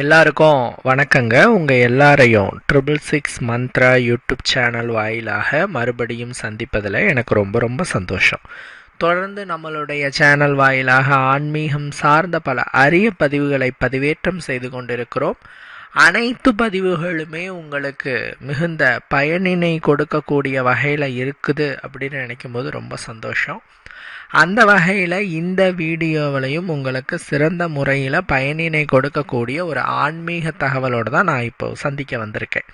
எல்லாருக்கும் வணக்கங்க. உங்கள் எல்லாரையும் triple six Mantra YouTube channel வாயிலாக மறுபடியும் சந்திப்பதில் எனக்கு ரொம்ப ரொம்ப சந்தோஷம். தொடர்ந்து நம்மளுடைய சேனல் வாயிலாக ஆன்மீகம் சார்ந்த பல அரிய பதிவுகளை பதிவேற்றம் செய்து கொண்டிருக்கிறோம். அனைத்து பதிவுகளுமே உங்களுக்கு மிகுந்த பயனினை கொடுக்கக்கூடிய வகையில் இருக்குது அப்படின்னு நினைக்கும் போது ரொம்ப சந்தோஷம். அந்த வகையில் இந்த வீடியோவிலையும் உங்களுக்கு சிறந்த முறையில் பயனினை கொடுக்கக்கூடிய ஒரு ஆன்மீக தகவலோடு தான் நான் இப்போ சந்திக்க வந்திருக்கேன்.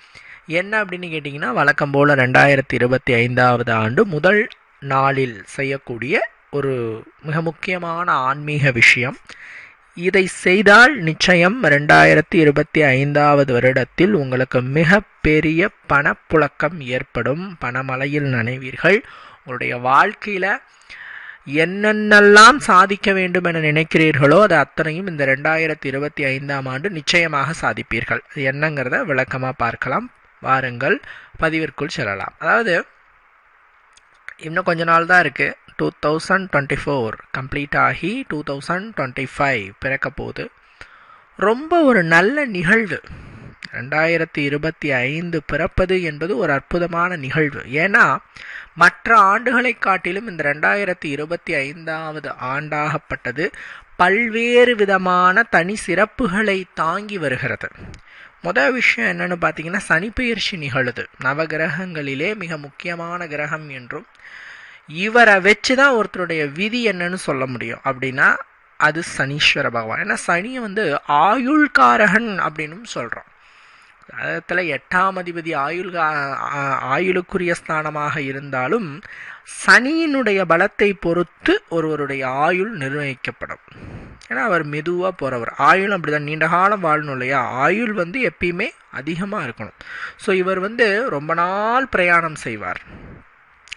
என்ன அப்படின்னு கேட்டிங்கன்னா வழக்கம் போல் ரெண்டாயிரத்தி இருபத்தி ஐந்தாவது ஆண்டு முதல் நாளில் செய்யக்கூடிய ஒரு மிக முக்கியமான ஆன்மீக விஷயம். இதை செய்தால் நிச்சயம் ரெண்டாயிரத்தி இருபத்தி ஐந்தாவது வருடத்தில் உங்களுக்கு மிக பெரிய பணப்புழக்கம் ஏற்படும். பணமலையில் நனைவீர்கள். உங்களுடைய வாழ்க்கையில் என்னென்னலாம் சாதிக்க வேண்டும் என நினைக்கிறீர்களோ அது அத்தனையும் இந்த ரெண்டாயிரத்தி இருபத்தி ஐந்தாம் ஆண்டு நிச்சயமாக சாதிப்பீர்கள். அது என்னங்கிறத விளக்கமாக பார்க்கலாம். வாருங்கள். பதிவிற்குள் செல்லலாம். அதாவது இன்னும் கொஞ்ச நாள் தான் இருக்குது two thousand twenty four complete ஆகி டூ தௌசண்ட் டுவெண்ட்டி ஃபைவ் பிறக்க போகுது. ரொம்ப ஒரு நல்ல நிகழ்வு. ரெண்டாயிரத்தி இருபத்தி ஐந்து பிறப்பது என்பது ஒரு அற்புதமான நிகழ்வு. ஏன்னா மற்ற ஆண்டுகளை காட்டிலும் இந்த ரெண்டாயிரத்தி இருபத்தி ஐந்தாவது ஆண்டாகப்பட்டது பல்வேறு விதமான தனி சிறப்புகளை தாங்கி வருகிறது. முதல் விஷயம் என்னென்னு பார்த்தீங்கன்னா சனிப்பெயர்ச்சி நிகழுது. நவகிரகங்களிலே மிக முக்கியமான கிரகம் என்றும் இவரை வச்சு தான் ஒருத்தருடைய விதி என்னன்னு சொல்ல முடியும். அப்படின்னா அது சனீஸ்வர பகவான். ஏன்னா சனியை வந்து ஆயுள்காரகன் அப்படின்னும் சொல்கிறோம் அதில் எட்டாம் அதிபதி ஆயுள் ஆயுளுக்குரிய ஸ்தானமாக இருந்தாலும் சனியினுடைய பலத்தை பொறுத்து ஒருவருடைய ஆயுள் நிர்ணயிக்கப்படும். ஏன்னா அவர் மெதுவாக போகிறவர் ஆயுள் அப்படிதான். நீண்ட காலம் வாழணும் இல்லையா? ஆயுள் வந்து எப்பயுமே அதிகமாக இருக்கணும். ஸோ இவர் வந்து ரொம்ப நாள் பிரயாணம் செய்வார்.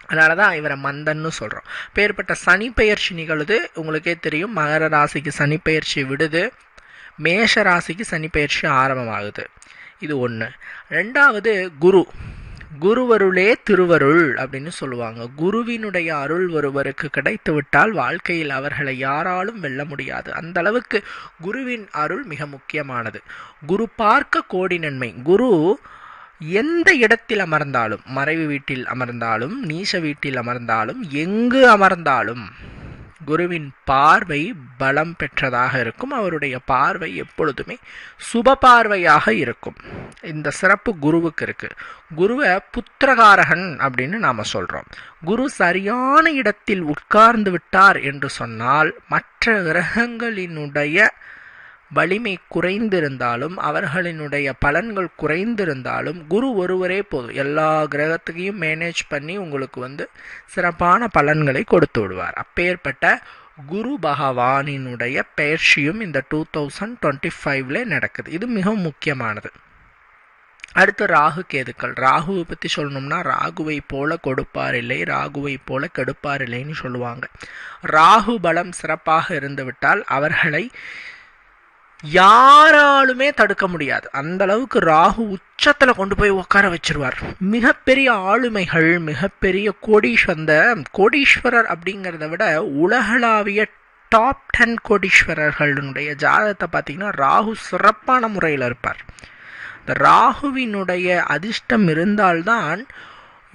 அதனால தான் இவரை மந்தன்னு சொல்கிறோம் பேர்பட்ட சனி பெயர்ச்சி நிகழுது. உங்களுக்கே தெரியும். மகர ராசிக்கு சனி பெயர்ச்சி விடுது. மேஷ ராசிக்கு சனி பெயர்ச்சி ஆரம்பமாகுது. இது ஒன்று ரெண்டாவது குரு. குருவருளே திருவருள் அப்படின்னு சொல்லுவாங்க. குருவினுடைய அருள் ஒருவருக்கு கிடைத்து விட்டால் வாழ்க்கையில் அவர்களை யாராலும் வெல்ல முடியாது. அந்த அளவுக்கு குருவின் அருள் மிக முக்கியமானது. குரு பார்க்க கோடி நன்மை. குரு எந்த இடத்தில் அமர்ந்தாலும் மறைவு வீட்டில் அமர்ந்தாலும் நீச வீட்டில் அமர்ந்தாலும் எங்கு அமர்ந்தாலும் குருவின் பார்வை பலம் பெற்றதாக இருக்கும். அவருடைய பார்வை எப்பொழுதுமே சுப பார்வையாக இருக்கும். இந்த சிறப்பு குருவுக்கு இருக்கு. குருவை புத்திரகாரகன் அப்படின்னு நாம சொல்றோம். குரு சரியான இடத்தில் உட்கார்ந்து விட்டார் என்று சொன்னால் மற்ற கிரகங்களினுடைய வலிமை குறைந்திருந்தாலும் அவர்களினுடைய பலன்கள் குறைந்திருந்தாலும் குரு ஒருவரே போதும். எல்லா கிரகத்தையும் மேனேஜ் பண்ணி உங்களுக்கு வந்து சிறப்பான பலன்களை கொடுத்து விடுவார். அப்பேற்பட்ட குரு பகவானினுடைய பயிற்சியும் இந்த டூ தௌசண்ட் டுவெண்ட்டி ஃபைவ்ல நடக்குது. இது மிகவும் முக்கியமானது. அடுத்து ராகு கேதுக்கள். ராகுவை பற்றி சொல்லணும்னா ராகுவை போல கொடுப்பார் இல்லை ராகுவை போல கெடுப்பார் இல்லைன்னு சொல்லுவாங்க. ராகு பலம் சிறப்பாக இருந்துவிட்டால் அவர்களை யாராலுமே தடுக்க முடியாது. அந்த அளவுக்கு ராகு உச்சத்தில் கொண்டு போய் உட்கார வச்சிருவார். மிகப்பெரிய ஆளுமைகள் மிகப்பெரிய கோடீஸ்வந்த கோடீஸ்வரர் அப்படிங்கிறத விட உலகளாவிய டாப் டென் கோடீஸ்வரர்களுடைய ஜாதகத்தை பார்த்தீங்கன்னா ராகு சிறப்பான முறையில் இருப்பார். இந்த ராகுவினுடைய அதிர்ஷ்டம் இருந்தால்தான்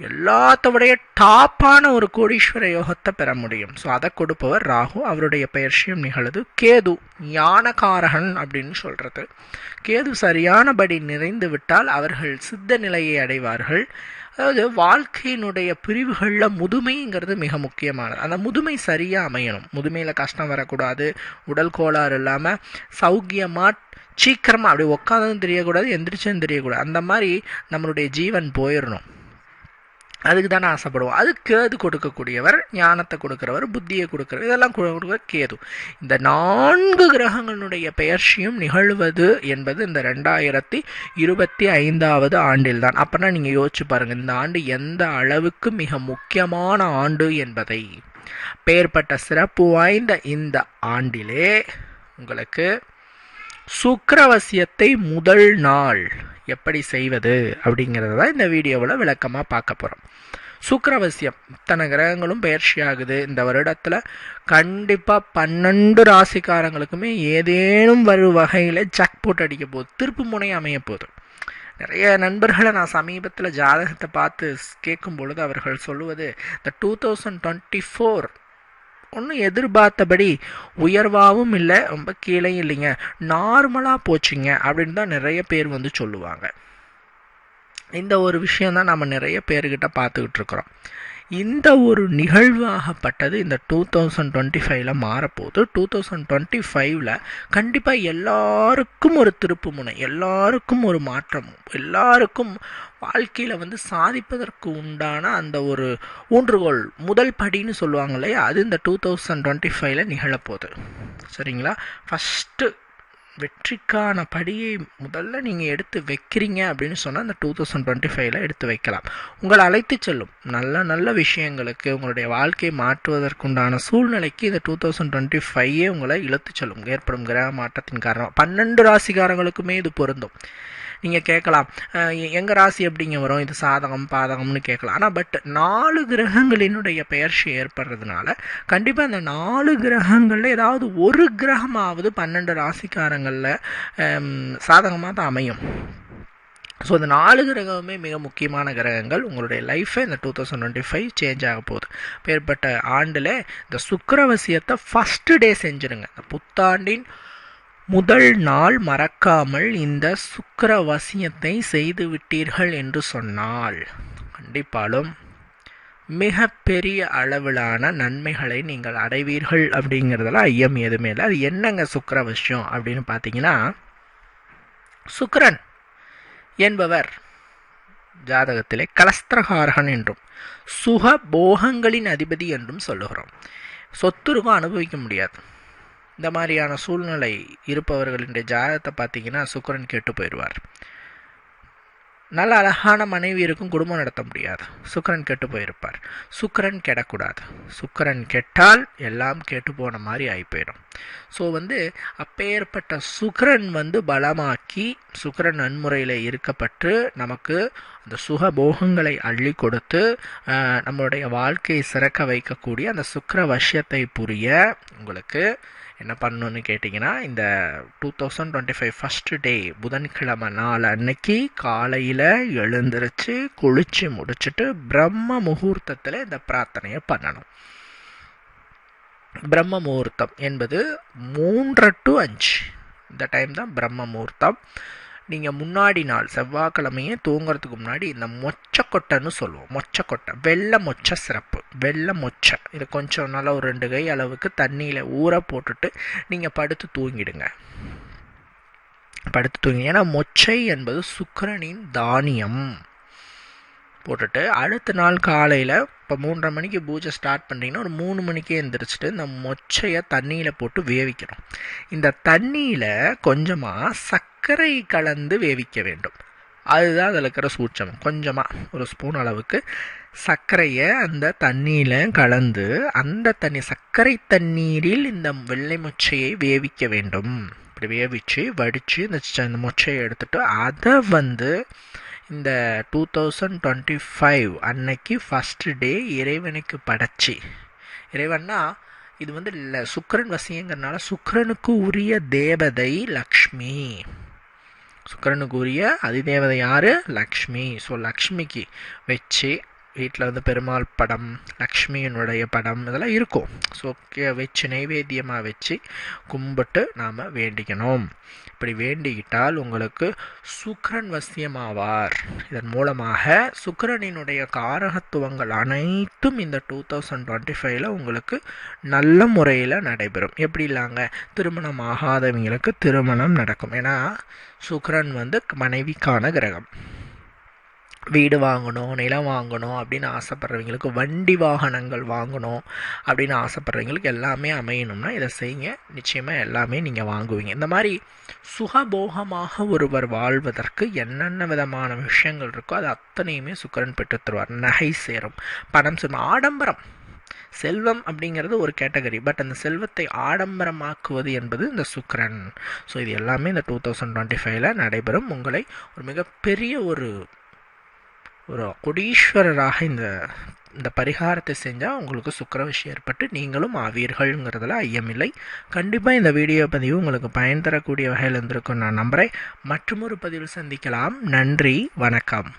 எல்லாத்த விடைய டாப்பான ஒரு கோடீஸ்வர யோகத்தை பெற முடியும். ஸோ அதை கொடுப்பவர் ராகு. அவருடைய பயிற்சியும் நிகழுது. கேது ஞானகாரகன் அப்படின்னு சொல்கிறது கேது சரியானபடி நிறைந்து விட்டால் அவர்கள் சித்த நிலையை அடைவார்கள். அதாவது வாழ்க்கையினுடைய பிரிவுகளில் முதுமைங்கிறது மிக முக்கியமானது. அந்த முதுமை சரியாக அமையணும். முதுமையில் கஷ்டம் வரக்கூடாது. உடல் கோளாறு இல்லாமல் சௌக்கியமாக சீக்கிரமாக அப்படி உட்காந்தும் தெரியக்கூடாது எந்திரிச்சும் தெரியக்கூடாது. அந்த மாதிரி நம்மளுடைய ஜீவன் போயிடணும். அதுக்கு தானே ஆசைப்படுவோம். அது கேது கொடுக்கக்கூடியவர் ஞானத்தை கொடுக்குறவர் புத்தியை கொடுக்குறவர் இதெல்லாம் கொடுக்குற கேது. இந்த நான்கு கிரகங்களுடைய பெயர்ச்சியும் நிகழ்வது என்பது இந்த ரெண்டாயிரத்தி இருபத்தி ஐந்தாவது ஆண்டில் தான் அப்போனா நீங்கள் யோசிச்சு பாருங்கள் இந்த ஆண்டு எந்த அளவுக்கு மிக முக்கியமான ஆண்டு என்பதை. பெயர்பட்ட சிறப்பு வாய்ந்த இந்த ஆண்டிலே உங்களுக்கு சுக்கரவசியத்தை முதல் நாள் எப்படி செய்வது அப்படிங்கிறத தான் இந்த வீடியோவில் விளக்கமாக பார்க்க போகிறோம் சுக்கரவசியம். இத்தனை கிரகங்களும் பயிற்சி ஆகுது. இந்த வருடத்தில் கண்டிப்பாக பன்னெண்டு ராசிக்காரங்களுக்குமே ஏதேனும் வரு வகையில் ஜக் போட்டு அடிக்க போகுது. திருப்பு முனை அமைய போகுது. நிறைய நண்பர்களை நான் சமீபத்தில் ஜாதகத்தை பார்த்து கேட்கும் பொழுது அவர்கள் சொல்லுவது இந்த டூ தௌசண்ட் டுவெண்ட்டி ஃபோர் ஒன்றும் எதிர்பார்த்தபடி உயர்வாகவும் இல்லை ரொம்ப கீழே இல்லைங்க. நார்மலாக போச்சுங்க. அப்படின்னு தான் நிறைய பேர் வந்து சொல்லுவாங்க. இந்த ஒரு விஷயந்தான் நம்ம நிறைய பேர்கிட்ட பார்த்துக்கிட்டு இருக்கிறோம். இந்த ஒரு நிகழ்வாகப்பட்டது இந்த டூ தௌசண்ட் டுவெண்ட்டி ஃபைவ்ல மாறப்போகுது. டூ தௌசண்ட் டுவெண்ட்டி ஃபைவ்ல கண்டிப்பாக எல்லாருக்கும் ஒரு திருப்பு முனை எல்லாருக்கும் ஒரு மாற்றம் எல்லாருக்கும் வாழ்க்கையில் வந்து சாதிப்பதற்கு உண்டான அந்த ஒரு ஊன்றுகோல் முதல் படின்னு சொல்லுவாங்க இல்லையா? அது இந்த டூ தௌசண்ட் டுவெண்ட்டி ஃபைவ்ல நிகழப்போகுது. சரிங்களா? ஃபஸ்ட்டு வெற்றிக்கான படியை முதல்ல நீங்கள் எடுத்து வைக்கிறீங்க அப்படின்னு சொன்னால் அந்த டூ தௌசண்ட் டுவெண்ட்டி ஃபைவ்ல எடுத்து வைக்கலாம். உங்களை அழைத்து செல்லும் நல்ல நல்ல விஷயங்களுக்கு உங்களுடைய வாழ்க்கையை மாற்றுவதற்குண்டான சூழ்நிலைக்கு இந்த டூ தௌசண்ட் டுவெண்ட்டி ஃபைவே உங்களை இழுத்து செல்லும். ஏற்படும் கிரக மாற்றத்தின் காரணம். பன்னெண்டு ராசிக்காரங்களுக்குமே இது பொருந்தும். நீங்கள் கேட்கலாம். எங்கள் ராசி எப்படிங்க வரும்? இது சாதகம் பாதகம்னு கேட்கலாம். ஆனால் பட் நாலு கிரகங்களினுடைய பெயர்ச்சி ஏற்படுறதுனால கண்டிப்பாக இந்த நாலு கிரகங்களில் ஏதாவது ஒரு கிரகமாவது பன்னெண்டு ராசிக்காரங்களில் சாதகமாக தான் அமையும். ஸோ இந்த நாலு கிரகமே மிக முக்கியமான கிரகங்கள். உங்களுடைய லைஃப்பை இந்த two thousand twenty five change ஆக போகுது. பேர்பட்ட ஆண்டில் இந்த சுக்கரவசியத்தை ஃபஸ்ட்டு டே செஞ்சுருங்க. இந்த புத்தாண்டின் முதல் நாள் மறக்காமல் இந்த சுக்கரவசியத்தை செய்து விட்டீர்கள் என்று சொன்னால் கண்டிப்பாலும் மிக பெரிய அளவிலான நன்மைகளை நீங்கள் அடைவீர்கள் அப்படிங்கிறதுல ஐயம் எதுவுமே இல்லை. அது என்னங்க சுக்கரவசியம் அப்படின்னு பார்த்தீங்கன்னா சுக்கரன் என்பவர் ஜாதகத்திலே கலஸ்திரகாரகன் என்றும் சுக போகங்களின் அதிபதி என்றும் சொல்லுகிறோம். சொத்துருக்கும் அனுபவிக்க முடியாது. இந்த மாதிரியான சூழ்நிலை இருப்பவர்களுடைய ஜாதகத்தை பார்த்தீங்கன்னா சுக்கரன் கெட்டு போயிடுவார். நல்ல அழகான மனைவி இருக்கும் குடும்பம் நடத்த முடியாது. சுக்கரன் கெட்டு போயிருப்பார். சுக்கரன் கெடக்கூடாது. சுக்கரன் கெட்டால் எல்லாம் கெட்டு போன மாதிரி ஆகி போயிடும். ஸோ வந்து அப்பேற்பட்ட சுக்கரன் வந்து பலமாக்கி சுக்கரன் நன்முறையில் இருக்கப்பட்டு நமக்கு அந்த சுக போகங்களை அள்ளி கொடுத்து நம்மளுடைய வாழ்க்கையை சிறக்க வைக்கக்கூடிய அந்த சுக்கர வசியத்தை புரிய உங்களுக்கு என்ன பண்ணணும்னு கேட்டிங்கன்னா இந்த two thousand twenty five first day புதன்கிழமை நாள் அன்னைக்கு காலையில் எழுந்திரிச்சு குளித்து முடிச்சுட்டு பிரம்ம முகூர்த்தத்தில் இந்த பிரார்த்தனையை பண்ணணும். பிரம்ம முகூர்த்தம் என்பது மூன்று டு அஞ்சு. இந்த டைம் தான் பிரம்ம முகூர்த்தம். நீங்கள் முன்னாடி நாள் செவ்வாய்க்கிழமையே தூங்குறதுக்கு முன்னாடி இந்த மொச்சக்கொட்டைன்னு சொல்லுவோம். மொச்சக்கொட்டை வெள்ளை மொச்சை சிறப்பு. வெள்ளை மொச்சை. இது கொஞ்சம் நல்லா ஒரு ரெண்டு கை அளவுக்கு தண்ணியில் ஊற போட்டுட்டு நீங்கள் படுத்து தூங்கிடுங்க. படுத்து தூங்கி ஏன்னா மொச்சை என்பது சுக்கரனின் தானியம். போட்டுட்டு அடுத்த நாள் காலையில் இப்போ மூன்றரை மணிக்கு பூஜை ஸ்டார்ட் பண்ணிங்கன்னா ஒரு மூணு மணிக்கே எழுந்திரிச்சிட்டு இந்த மொச்சையை தண்ணியில் போட்டு வேவிக்கணும். இந்த தண்ணியில் கொஞ்சமாக சர்க்கரை கலந்து வேவிக்க வேண்டும். அதுதான் அதில் இருக்கிற சூட்சம் கொஞ்சமாக ஒரு ஸ்பூன் அளவுக்கு சர்க்கரையை அந்த தண்ணியில் கலந்து அந்த தண்ணி சர்க்கரை தண்ணீரில் இந்த வெள்ளை மொச்சையை வேவிக்க வேண்டும். இப்படி வேவிச்சு வடித்து இந்த மொச்சையை எடுத்துட்டு அதை வந்து இந்த டூ தௌசண்ட் டுவெண்ட்டி ஃபைவ் அன்னைக்கு ஃபஸ்ட்டு டே இறைவனுக்கு படைச்சி. இறைவன்னா இது வந்து இல்லை சுக்கரன் வசியங்கிறனால சுக்கரனுக்கு உரிய தேவதை லக்ஷ்மி. சுக்கரனுக்கு உரிய அதிதேவதை யார்? லக்ஷ்மி. ஸோ லக்ஷ்மிக்கு வச்சு வீட்டில் வந்து பெருமாள் படம் லக்ஷ்மியினுடைய படம் இதெல்லாம் இருக்கும். ஸோ வச்சு நைவேத்தியமாக வச்சு கும்பிட்டு நாம் வேண்டிக்கணும். இப்படி வேண்டிக்கிட்டால் உங்களுக்கு சுக்கரன் வசியமாவார். இதன் மூலமாக சுக்கரனினுடைய காரகத்துவங்கள் அனைத்தும் இந்த டூ தௌசண்ட் டுவெண்ட்டி ஃபைவ்ல உங்களுக்கு நல்ல முறையில் நடைபெறும். எப்படி இல்லாங்க? திருமணம் ஆகாதவங்களுக்கு திருமணம் நடக்கும். ஏன்னா சுக்கரன் வந்து மனைவிக்கான கிரகம். வீடு வாங்கணும் நிலம் வாங்கணும் அப்படின்னு ஆசைப்பட்றவங்களுக்கு வண்டி வாகனங்கள் வாங்கணும் அப்படின்னு ஆசைப்பட்றவங்களுக்கு எல்லாமே அமையணும்னா இதை செய்யுங்க. நிச்சயமாக எல்லாமே நீங்கள் வாங்குவீங்க. இந்த மாதிரி சுகபோகமாக ஒருவர் வாழ்வதற்கு என்னென்ன விதமான விஷயங்கள் இருக்கோ அது அத்தனையுமே சுக்கரன் பெற்று தருவார் நகை சேரும் பணம் சேரும். ஆடம்பரம் செல்வம் அப்படிங்கிறது ஒரு கேட்டகரி. பட் அந்த செல்வத்தை ஆடம்பரமாக்குவது என்பது இந்த சுக்கரன். ஸோ இது எல்லாமே இந்த டூ தௌசண்ட் டுவெண்ட்டி ஃபைவ்ல நடைபெறும். உங்களை ஒரு மிகப்பெரிய ஒரு ஒரு கொடீஸ்வரராக இந்த இந்த பரிகாரத்தை செஞ்சால் உங்களுக்கு சுக்கரவசி ஏற்பட்டு நீங்களும் ஆவீர்கள்ங்கிறதுல ஐயமில்லை. கண்டிப்பாக இந்த வீடியோ பதிவு உங்களுக்கு பயன் தரக்கூடிய வகையில் இருந்திருக்கும் நான் நம்புகிறேன் மற்றொரு பதிவில் சந்திக்கலாம். நன்றி. வணக்கம்.